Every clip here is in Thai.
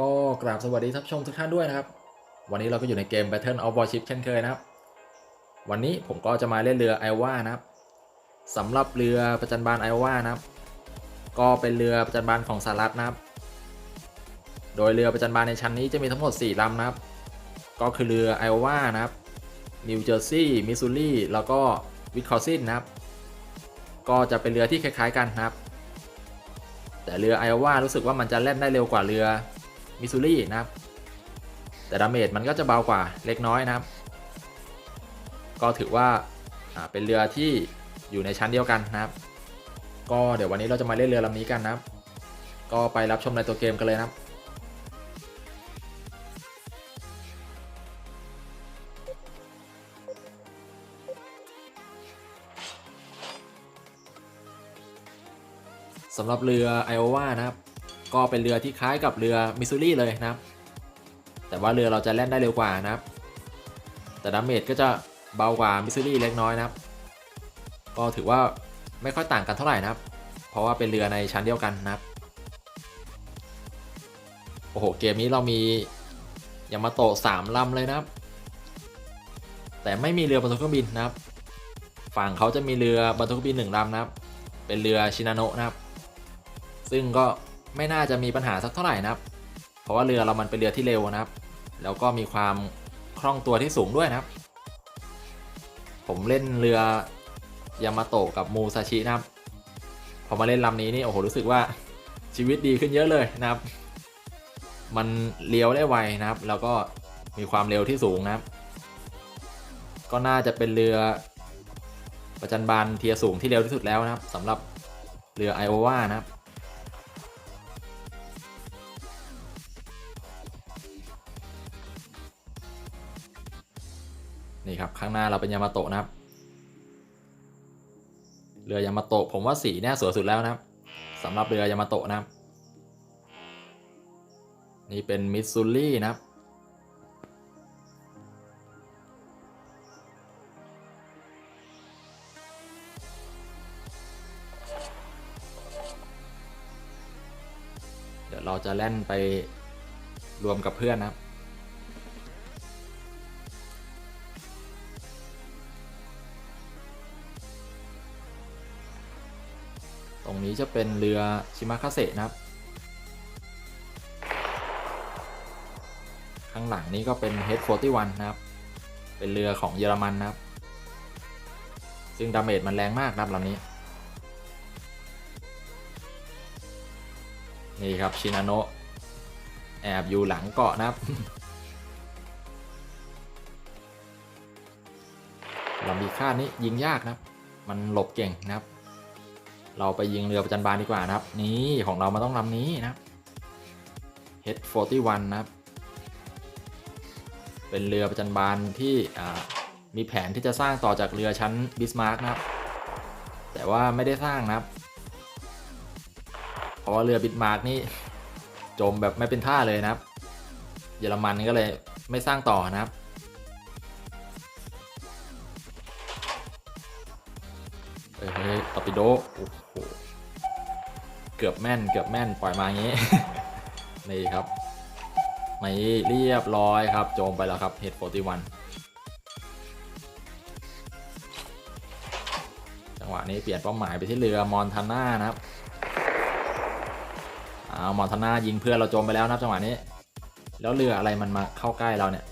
ก็กราบสวัสดีท่านผู้ชมทุกท่านด้วยนะครับ วันนี้เราก็อยู่ในเกม Battle of Warship เช่นเคยนะครับ วันนี้ผมก็จะมาเล่นเรือไอวานะครับสำหรับเรือประจันบานไอวานะครับ ก็เป็นเรือประจันบานของสหรัฐนะครับ โดยเรือประจันบานในชั้นนี้จะมีทั้งหมด 4ลำนะครับ ก็คือเรือไอวานะครับนิวเจอร์ซีย์มิสซูรีแล้วก็วิคอซินนะครับ ก็จะเป็นเรือที่คล้ายๆกันนะครับ แต่เรือไอวารู้สึกว่ามันจะแล่นได้เร็วกว่าเรือ มิสซูรีนะครับ แต่ดาเมจมันก็จะเบากว่าเล็กน้อยนะครับ ก็ถือว่าอ่าเป็นเรือที่อยู่ในชั้นเดียวกันนะครับ ก็เดี๋ยววันนี้เราจะมาเล่นเรือลำนี้กันนะครับ ก็ไปรับชมในตัวเกมกันเลยนะครับสำหรับเรือไอโอวานะครับ ก็เป็นเรือที่คล้ายกับเรือมิสซูรีเลยนะครับ แต่ว่าเรือเราจะแล่นได้เร็วกว่านะครับ แต่ดาเมจก็จะเบากว่ามิสซูรีเล็กน้อยนะครับ ก็ถือว่าไม่ค่อยต่างกันเท่าไหร่นะครับ เพราะว่าเป็นเรือในชั้นเดียวกันนะครับ โอ้โห เกมนี้เรามียามาโตะสามลำเลยนะครับ แต่ไม่มีเรือบรรทุกเครื่องบินนะครับ ฝั่งเขาจะมีเรือ บรรทุกเครื่องบินหนึ่งลำนะครับ เป็นเรือชินาโนะนะครับ ซึ่งก็ ไม่น่าจะมีปัญหาสักเท่าไหร่นะครับ เพราะว่าเรือเรามันเป็นเรือที่เร็วนะครับ แล้วก็มีความคล่องตัวที่สูงด้วยนะครับ ผมเล่นเรือยามาโตะกับมูซาชินะครับ พอมาเล่นลำนี้นี่โอ้โหรู้สึกว่าชีวิตดีขึ้นเยอะเลยนะครับ มันเลี้ยวได้ไวนะครับ แล้วก็มีความเร็วที่สูงนะครับ ก็น่าจะเป็นเรือประจันบานเทียสูงที่เร็วที่สุดแล้วนะครับสำหรับเรือไอโอวานะครับ นี่ครับข้างหน้าเราเป็นยามาโตะนะครับ เรือยามาโตะผมว่าสีเนี่ยสวยสุดแล้วนะครับสำหรับเรือยามาโตะนะครับ นี่เป็นมิตซูรี่นะครับเดี๋ยวเราจะแล่นไปรวมกับเพื่อนนะครับ รงนี้จะเป็นเรือชิมาคาเซนะครับ ข้างหลังนี้ก็เป็น H41 นะครับ เป็นเรือของเยอรมันนะครับ ซึ่งดาเมจมันแรงมากนะครับลำนี้ นี่ครับชินาโนะแอบอยู่หลังเกาะนะครับลำดีคานี้ยิงยากนะครับ มันหลบเก่งนะครับ เราไปยิงเรือประจันบานดีกว่านะครับ นี่ของเรามาต้องลำนี้นะครับ H41 นะครับ เป็นเรือประจันบานที่มีแผนที่จะสร้างต่อจากเรือชั้นบิสมาร์กนะครับ แต่ว่าไม่ได้สร้างนะครับ เพราะว่าเรือบิสมาร์กนี่จมแบบไม่เป็นท่าเลยนะครับ เยอรมันก็เลยไม่สร้างต่อนะครับ อปิโดโอ้โหเกือบแม่นเกือบแม่นปล่อยมาอย่างนี้ นี่ครับไม่เรียบร้อยครับ โจมไปแล้วครับ H 41จังหวะนี้เปลี่ยนเป้าหมายไปที่เรือมอนทาน่านะครับอ้ามอนทาน่ายิงเพื่อนเราโจมไปแล้วนะครับจังหวะนี้ แล้วเรืออะไรมันมาเข้าใกล้เราเนี่ย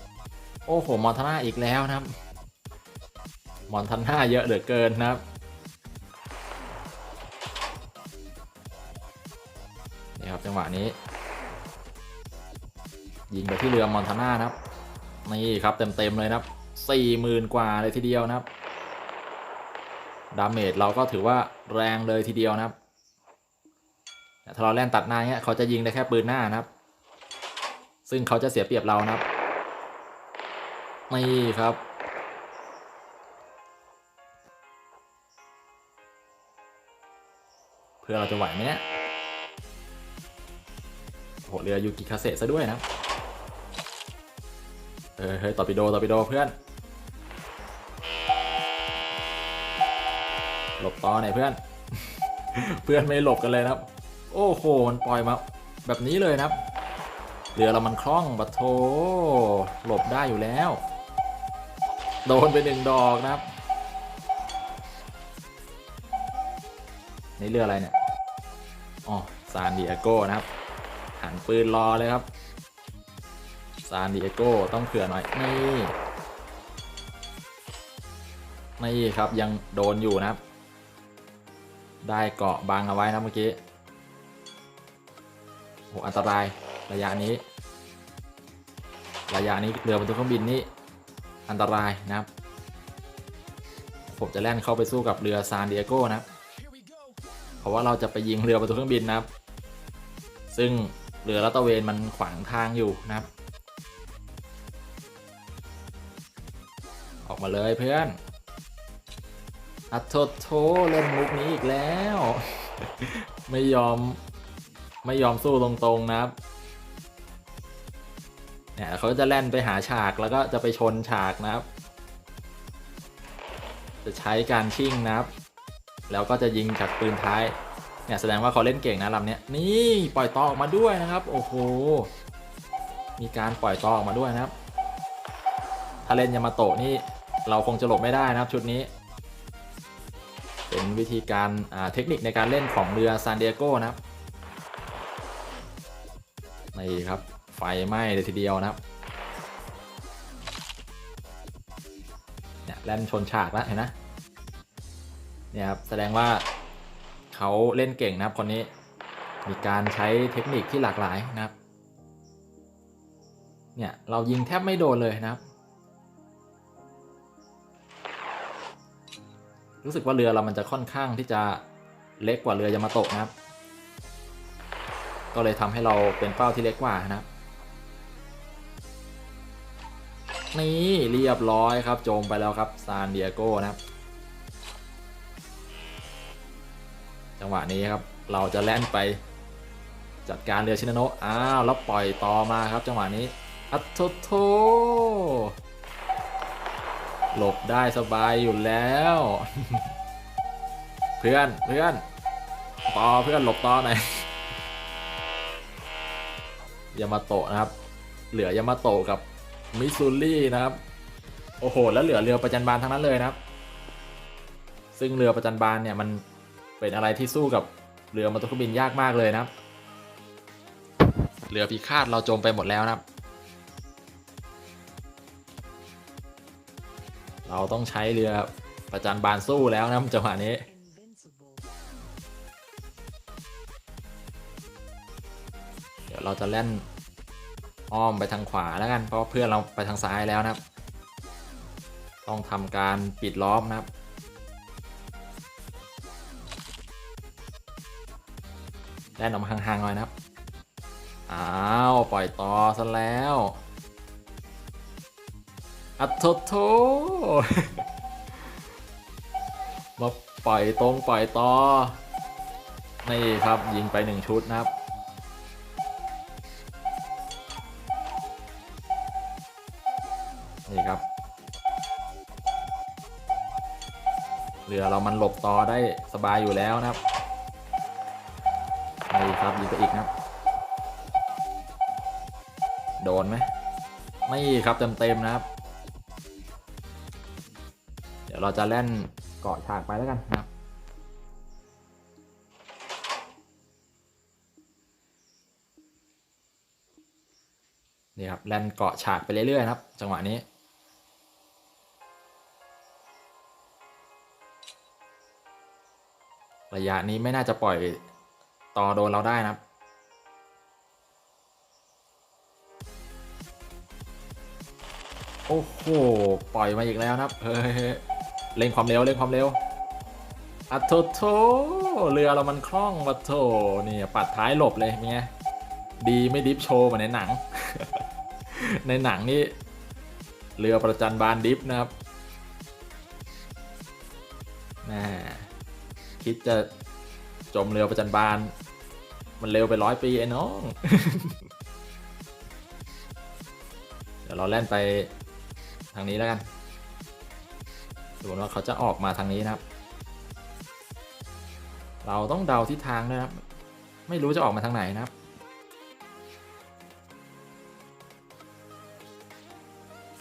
โอ้โหมอนทาน่าอีกแล้วนะครับมอนทาน่าเยอะเหลือเกินนะครับ หวะนี้ ยิงไปที่เรือมอนทาน่านะครับ นี่ครับเต็มๆเลยนะครับสี่หมื่นกว่าเลยทีเดียวนะครับ ดาเมจเราก็ถือว่าแรงเลยทีเดียวนะครับถ้าเราแล่นตัดหน้าเนี้ยเขาจะยิงได้แค่ปืนหน้านะครับ ซึ่งเขาจะเสียเปรียบเรานะครับนี่ครับ เพื่อเราจะไหวไหมเนี่ย เรือยูกิคาเซซะด้วยนะ เออเฮ้ยตอร์ปิโดตอร์ปิโดเพื่อนหลบต่อหน่อยเพื่อน เพื่อนไม่หลบกันเลยนะครับ โอ้โหมันปล่อยมาแบบนี้เลยนะครับ เรือเรามันคล่องปะโถหลบได้อยู่แล้ว โดนไปหนึ่งดอกนะครับนี่เรืออะไรเนี่ย อ๋อซานดิเอโกนะครับ หันปืนรอเลยครับซานดิเอโกต้องเผื่อหน่อยนี่นี่ครับยังโดนอยู่นะครับ ได้เกาะบังเอาไว้นะเมื่อกี้โอ้อันตรายระยะนี้ ระยะนี้เรือบรรทุกเครื่องบินนี่อันตรายนะครับ ผมจะแล่นเข้าไปสู้กับเรือซานดิเอโกนะครับ เพราะว่าเราจะไปยิงเรือบรรทุกเครื่องบินนะครับ ซึ่ง เรือลาตะเวนมันขวางทางอยู่นะครับ ออกมาเลยเพื่อนอัดโทโทเล่นมุกนี้อีกแล้ว ไม่ยอมไม่ยอมสู้ตรงๆนะครับเนี่ยเขาจะแล่นไปหาฉากแล้วก็จะไปชนฉากนะครับ จะใช้การชิ่งนะครับ แล้วก็จะยิงจากปืนท้าย เนี่ยแสดงว่าเขาเล่นเก่งนะลำเนี้ยนี่ปล่อยต่อออกมาด้วยนะครับ โอ้โห มีการปล่อยต่อออกมาด้วยนะครับ ถ้าเล่นยามาโตะนี่เราคงจะหลบไม่ได้นะครับชุดนี้ เป็นวิธีการเทคนิคในการเล่นของเรือซานเดิเอโกนะครับนี่ครับไฟไหม้เลยทีเดียวนะครับเนี่ยแล่นชนฉากแล้วเห็นไหมเนี่ยครับแสดงว่า เขาเล่นเก่งนะครับคนนี้มีการใช้เทคนิคที่หลากหลายนะครับ เนี่ย เรายิงแทบไม่โดนเลยนะครับ รู้สึกว่าเรือเรามันจะค่อนข้างที่จะเล็กกว่าเรือยามาโตะนะครับ ก็เลยทำให้เราเป็นเป้าที่เล็กกว่านะครับ นี่เรียบร้อยครับ โจมไปแล้วครับซานเดิเอโกนะครับ จังหวะนี้ครับเราจะแล่นไปจัดการเรือชินโนะอ้าวแล้วปล่อยต่อมาครับ จังหวะนี้อัตโทโทหลบได้สบายอยู่แล้ว เพื่อนเพื่อนต่อเพื่อนหลบต่อหน่อยยามาโตะนะครับ เหลือยามาโตะกับมิซูรี่นะครับ โอ้โห แล้วเหลือเรือประจันบานทั้งนั้นเลยนะครับ ซึ่งเรือประจันบานเนี่ยมัน เป็นอะไรที่สู้กับเรือมอเตอร์เครื่องบินยากมากเลยนะครับ เรือพิฆาตเราโจมไปหมดแล้วนะครับ เราต้องใช้เรือประจันบานสู้แล้วนะครับจังหวะนี้เดี๋ยวเราจะเล่นอ้อมไปทางขวาแล้วกันเพราะว่าเพื่อนเราไปทางซ้ายแล้วนะครับ ต้องทำการปิดล้อมนะครับ แล่นออกมาห่างๆหน่อยนะครับ อ้าว ปล่อยต่อซะแล้วอัดโทโทมาปล่อยตรงปล่อยต่อ นี่ครับยิงไปหนึ่งชุดนะครับนี่ครับเรือเรามันหลบต่อได้สบายอยู่แล้วนะครับ นี่ครับยิงไปอีกนะครับ โดนไหมไม่ครับเต็มๆนะครับ เดี๋ยวเราจะเล่นเกาะฉากไปแล้วกันนะครับนี่ครับแล่นเกาะฉากไปเรื่อยๆครับ จังหวะนี้ระยะนี้ไม่น่าจะปล่อย ต่อโดนเราได้นะครับ โอ้โห ปล่อยมาอีกแล้วนะครับ เฮ้ยเร่งความเร็วเร่งความเร็วอัตโทโทเรือเรามันคล่องวัตโทนี่ปัดท้ายหลบเลยเป็นไงดีไม่ดิฟโชว์มือนในหนัง ในหนังนี่เรือประจันบานดิฟนะครับแหมคิดจะจมเรือประจันบาน มันเร็วไปร้อยปีไอ้น้อง เดี๋ยวเราแล่นไปทางนี้แล้วกันดูว่าเขาจะออกมาทางนี้นะครับ เราต้องเดาทิศทางนะครับ ไม่รู้จะออกมาทางไหนนะครับ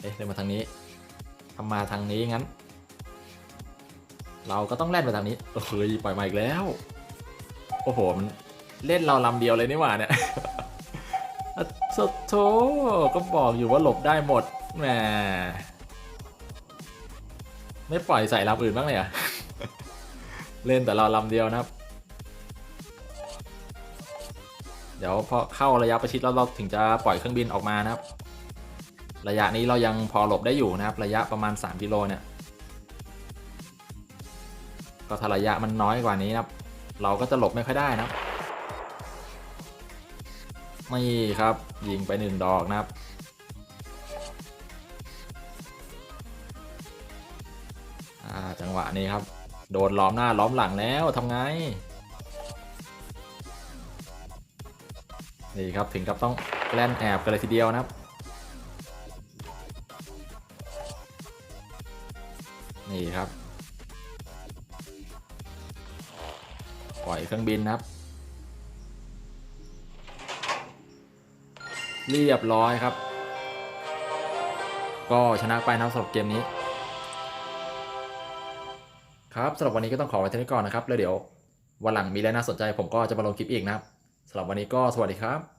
อ๊ะเล่นมาทางนี้ทำมาทางนี้งั้น เราก็ต้องแล่นไปทางนี้เฮ้ยปล่อยมาอีกแล้ว โอ้โห มัน เล่นเราลำเดียวเลยนี่หว่าเนี่ยอะโสโถก็บอกอยู่ว่าหลบได้หมดแหมไม่ปล่อยใส่ลำอื่นบ้างเลยอะเล่นแต่เราลำเดียวนะครับ เดี๋ยวพอเข้าระยะประชิดแล้วเราถึงจะปล่อยเครื่องบินออกมานะครับ ระยะนี้เรายังพอหลบได้อยู่นะครับ ระยะประมาณ 3กิโลเนี่ย ก็ถ้าระยะมันน้อยกว่านี้นะครับ เราก็จะหลบไม่ค่อยได้นะครับ นี่ครับ ยิงไปหนึ่งดอกนะครับจังหวะนี้ครับ โดนล้อมหน้าล้อมหลังแล้วทำไง นี่ครับถึงกับต้องแล่นแอบกันเลยทีเดียวนะครับ นี่ครับ ปล่อยเครื่องบินนะครับ เรียบร้อยครับ ก็ชนะไปนะครับสำหรับเกมนี้ ครับสำหรับวันนี้ก็ต้องขอไว้เท่านี้ก่อนนะครับ แล้วเดี๋ยววันหลังมีอะไรน่าสนใจผมก็จะมาลงคลิปอีกนะครับสำหรับวันนี้ก็สวัสดีครับ